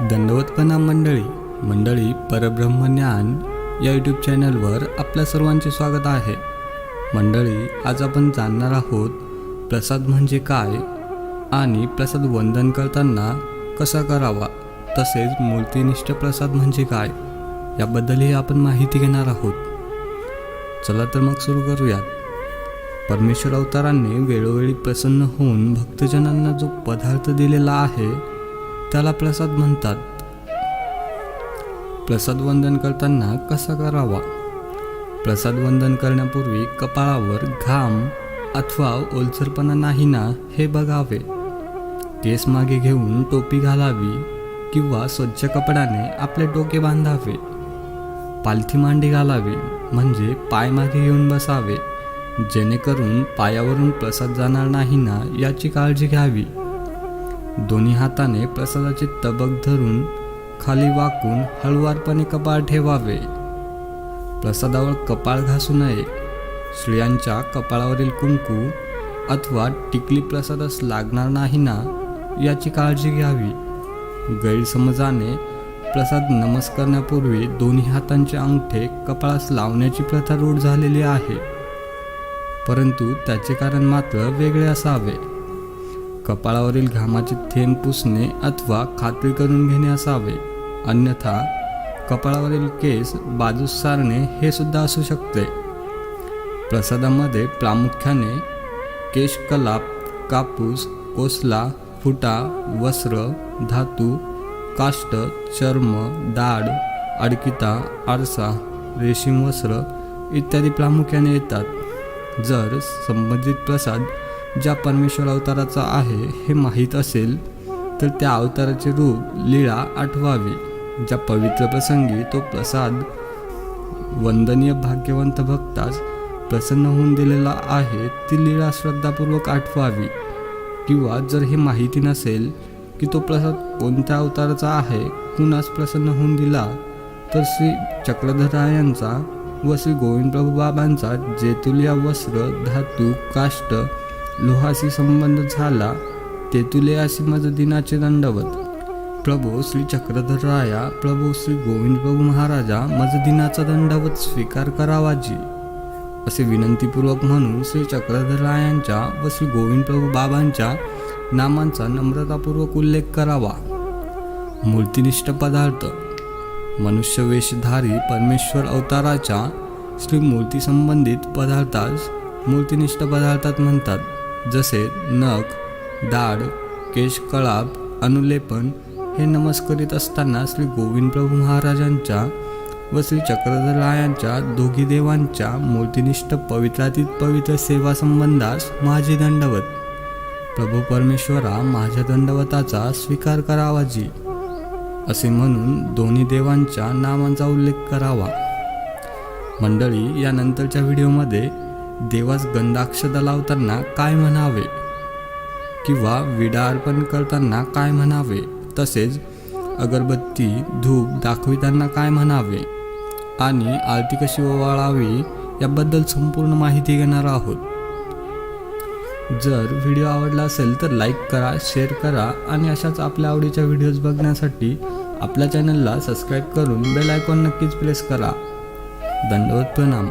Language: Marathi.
दंडवतपणा मंडळी मंडळी परब्रह्मज्ञान या यूट्यूब चॅनलवर आपल्या सर्वांचे स्वागत आहे. मंडळी आज आपण जाणणार आहोत प्रसाद म्हणजे काय आणि प्रसाद वंदन करताना कसा करावा तसेच मूर्तिनिष्ठ प्रसाद म्हणजे काय याबद्दलही आपण माहिती घेणार आहोत. चला तर मग सुरू करूयात. परमेश्वर अवतारांनी वेळोवेळी प्रसन्न होऊन भक्तजनांना जो पदार्थ दिलेला आहे त्याला प्रसाद म्हणतात. प्रसाद वंदन करताना कसा करावा? प्रसाद वंदन करण्यापूर्वी कपाळावर घाम अथवा ओलसरपणा नाही ना हे बघावे. केस मागे घेऊन टोपी घालावी किंवा स्वच्छ कपड्याने आपले डोके बांधावे. पालथी मांडी घालावी म्हणजे पाय मागे घेऊन बसावे. जेणेकरून पायावरून प्रसाद जाणार नाही ना याची काळजी घ्यावी. दोन्ही हाताने प्रसादाचे तबक धरून खाली वाकून हळुवारपणे कपाळ ठेवावे. प्रसादावर कपाळ घासू नये. स्त्रियांच्या कपाळावरील कुंकू अथवा टिकली प्रसादास लागणार नाही ना याची काळजी घ्यावी. गैरसमजाने प्रसाद नमस्कारण्यापूर्वी दोन्ही हातांचे अंगठे कपाळास लावण्याची प्रथा रूढ झालेली आहे. परंतु त्याचे कारण मात्र वेगळे असावे. कपाळावरील घामाचे थेंब पुसणे अथवा खात्री करून घेणे असावे. अन्यथा कपाळावरील केस बाजूस सारणे हे सुद्धा असू शकते. प्रसादामध्ये प्रामुख्याने केशकलाप कापूस कोसला फुटा वस्त्र धातू काष्ट चर्म दाढ अडकिता आरसा रेशीम वस्त्र इत्यादी प्रामुख्याने येतात. जर संबंधित प्रसाद ज्या परमेश्वर अवताराचा आहे हे माहीत असेल तर त्या अवताराचे रूप लीळा आठवावी. ज्या पवित्र प्रसंगी तो प्रसाद वंदनीय भाग्यवंत भक्तास प्रसन्न होऊन दिलेला आहे ती लीळा श्रद्धापूर्वक आठवावी. किंवा जर हे माहिती नसेल की तो प्रसाद कोणत्या अवताराचा आहे कुणास प्रसन्न होऊन दिला तर श्री चक्रधरायांचा व श्री गोविंद प्रभू बाबांचा जेतुलिया वस्त्र धातू काष्ट लोहाशी संबंध झाला तेतुलियाशी माझं दिनाचे दंडवत. प्रभू श्री चक्रधरराया प्रभू श्री गोविंद प्रभू महाराजा मज दिनाचा दंडवत स्वीकार करावाजी असे विनंतीपूर्वक म्हणून श्री चक्रधर रायांच्या व श्री गोविंद प्रभू बाबांच्या नामांचा नम्रतापूर्वक उल्लेख करावा. मूर्तिनिष्ठ पदार्थ मनुष्य वेशधारी परमेश्वर अवताराच्या श्री मूर्ती संबंधित पदार्थास मूर्तिनिष्ठ पदार्थात म्हणतात. जसे नख दाढ केशकळाब अनुलेपन हे नमस्करित असताना श्री गोविंद प्रभू महाराजांच्या व श्री चक्रधरायांच्या दोघी देवांच्या मूर्तिनिष्ठ पवित्रातीत पवित्र सेवा संबंधास माझे दंडवत. प्रभू परमेश्वरा माझ्या दंडवताचा स्वीकार करावा जी. असे म्हणून दोन्ही देवांच्या नामांचा उल्लेख करावा. मंडळी यानंतरच्या व्हिडिओमध्ये देवास गंधाक्षता लावताना काय म्हणावे? किंवा विडा अर्पण करताना काय म्हणावे? तसेच अगरबत्ती धूप दाखविताना काय म्हणावे? आणि आरती कशी ओवाळावी याबद्दल संपूर्ण माहिती घेणार आहोत. जर व्हिडिओ आवडला असेल तर लाईक करा शेअर करा आणि अशाच आपल्या आवडीच्या व्हिडिओज बघण्यासाठी आपल्या चॅनलला सबस्क्राईब करून बेल आयकॉन नक्कीच प्रेस करा. दंडवत प्रणाम.